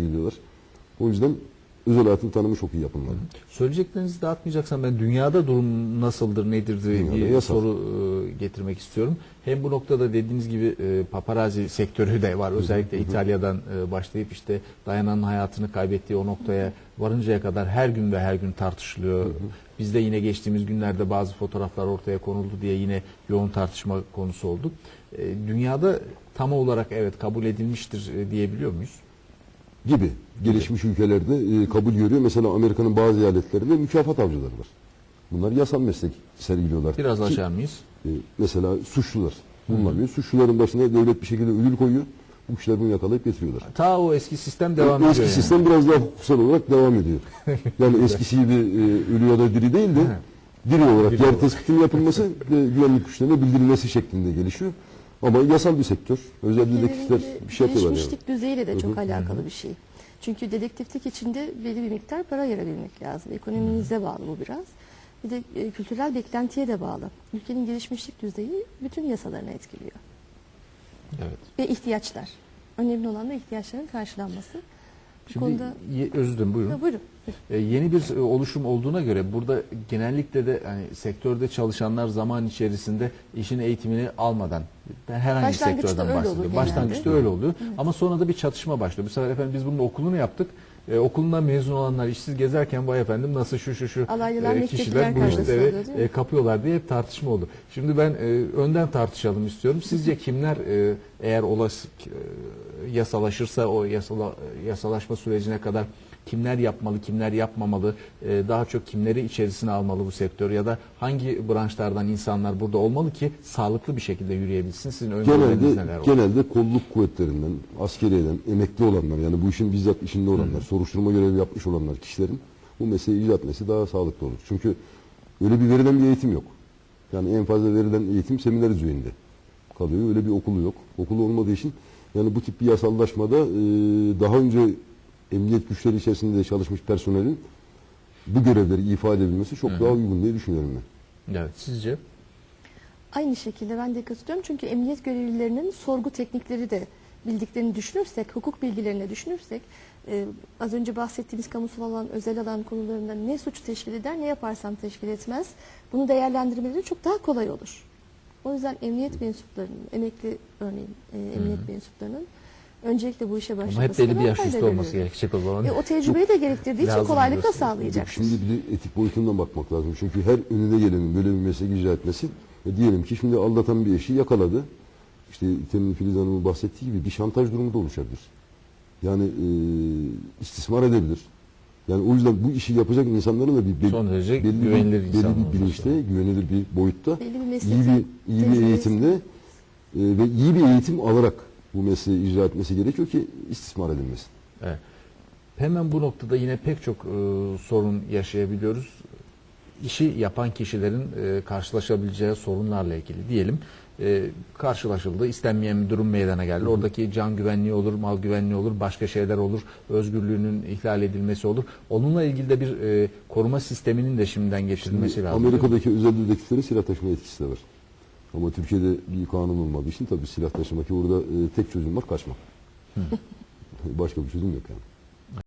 gidiyorlar. O yüzden özel hayatın tanımı çok iyi yapılmalı. Söyleyeceklerinizi dağıtmayacaksam ben dünyada durum nasıldır, nedir diye Dünyada bir yasal. soru e, getirmek istiyorum. Hem bu noktada dediğiniz gibi e, paparazzi sektörü de var. Özellikle İtalya'dan e, başlayıp işte Dayana'nın hayatını kaybettiği o noktaya varıncaya kadar her gün ve her gün tartışılıyor. Bizde yine geçtiğimiz günlerde bazı fotoğraflar ortaya konuldu diye yine yoğun tartışma konusu olduk. E, dünyada tam olarak evet kabul edilmiştir diyebiliyor muyuz? Gibi gelişmiş ülkelerde e, kabul görüyor. Mesela Amerika'nın bazı eyaletlerinde mükafat avcıları var. Bunlar yasal meslek sergiliyorlar. Biraz Ki, açar mıyız? e, mesela suçlular bulunamıyor. Suçluların başına devlet bir şekilde ödül koyuyor. Bu kişiler bunu yakalayıp getiriyorlar. Ta o eski sistem devam eski ediyor yani. sistem biraz daha hukuksal olarak devam ediyor. Yani eskisi gibi e, ölü ya da diri değil de diri olarak Diri yer olarak. tespitin yapılması ve güvenlik güçlerine bildirilmesi şeklinde gelişiyor. Ama yasal bir sektör. Özel dedektifler bir şey yapıyorlar yani. Gelişmişlik düzeyiyle de çok Hı hı. alakalı bir şey. Çünkü dedektiflik içinde belli bir miktar para ayırabilmek lazım. Ekonominize bağlı bu biraz. Bir de e, kültürel beklentiye de bağlı. Ülkenin gelişmişlik düzeyi bütün yasalarını etkiliyor. Evet. Ve ihtiyaçlar. Önemli olan da ihtiyaçların karşılanması. Bu Şimdi konuda... ye- özür dilerim buyurun. Ha, buyurun. E, yeni bir e, oluşum olduğuna göre burada genellikle de hani sektörde çalışanlar zaman içerisinde işin eğitimini almadan herhangi bir sektörden öyle olur bahsediyor. genelde. Başlangıçta öyle oluyor. Ama sonra da bir çatışma başlıyor. Bu sefer efendim biz bunun okulunu yaptık. E, okulundan mezun olanlar işsiz gezerken vay efendim nasıl şu şu şu e, kişiler bu işleri e, kapıyorlar diye hep tartışma oldu. Şimdi ben e, önden tartışalım istiyorum. Sizce kimler e, eğer olası e, yasalaşırsa o yasala, yasalaşma sürecine kadar kimler yapmalı, kimler yapmamalı, e, daha çok kimleri içerisine almalı bu sektör ya da hangi branşlardan insanlar burada olmalı ki sağlıklı bir şekilde yürüyebilsin? Sizin öngörüleriniz Genelde, neler olur? genelde kolluk kuvvetlerinden, askeriyeden, emekli olanlar yani bu işin bizzat içinde olanlar, soruşturma görevi yapmış olanlar kişilerin bu mesleği icra etmesi daha sağlıklı olur. Çünkü öyle bir verilen bir eğitim yok. Yani en fazla verilen eğitim seminer düzeyinde kalıyor. Öyle bir okulu yok. Okulu olmadığı için yani bu tip bir yasallaşmada e, daha önce emniyet güçleri içerisinde çalışmış personelin bu görevleri ifade edebilmesi çok daha uygun diye düşünüyorum ben. Evet, sizce? Aynı şekilde ben de katılıyorum. Çünkü emniyet görevlilerinin sorgu teknikleri de bildiklerini düşünürsek, hukuk bilgilerini düşünürsek, e, az önce bahsettiğimiz kamusal alan, özel alan konularında ne suç teşkil eder, ne yaparsam teşkil etmez. Bunu değerlendirmeleri çok daha kolay olur. O yüzden emniyet mensuplarının, emekli örneğin e, emniyet mensuplarının öncelikle bu işe Ama başlaması hep belli bir yaş üstü olması gerekecek o zaman. E, o tecrübeyi de gerektirdiği için kolaylıkla sağlayacak. Şimdi bir de etik boyutundan bakmak lazım. Çünkü her önüne gelenin böyle bir meslek icra etmesi e diyelim ki şimdi aldatan bir eşi yakaladı. İşte temin Filiz Hanım'ın bahsettiği gibi bir şantaj durumu da oluşabilir. Yani e, istismar edebilir. Yani o yüzden bu işi yapacak insanların da bir belli, Son derece belli, bir, güvenilir belli insan bir bilinçte, lazım. güvenilir bir boyutta, Belli bir iyi bir iyi bir eğitimde e, ve iyi bir eğitim alarak bu mesleği icra etmesi gerekiyor ki istismar edilmesin. Evet. Hemen bu noktada yine pek çok e, sorun yaşayabiliyoruz. İşi yapan kişilerin e, karşılaşabileceği sorunlarla ilgili diyelim. E, karşılaşıldı, istenmeyen bir durum meydana geldi. Oradaki can güvenliği olur, mal güvenliği olur, başka şeyler olur, özgürlüğünün ihlal edilmesi olur. Onunla ilgili de bir e, koruma sisteminin de şimdiden getirilmesi lazım. değil mi? Amerika'daki özel dedektiflerin silah taşıma etkisi de var. Ama Türkiye'de bir kanun olmadığı için tabii silah taşımak orada e, tek çözüm var kaçmak. Başka bir çözüm yok yani.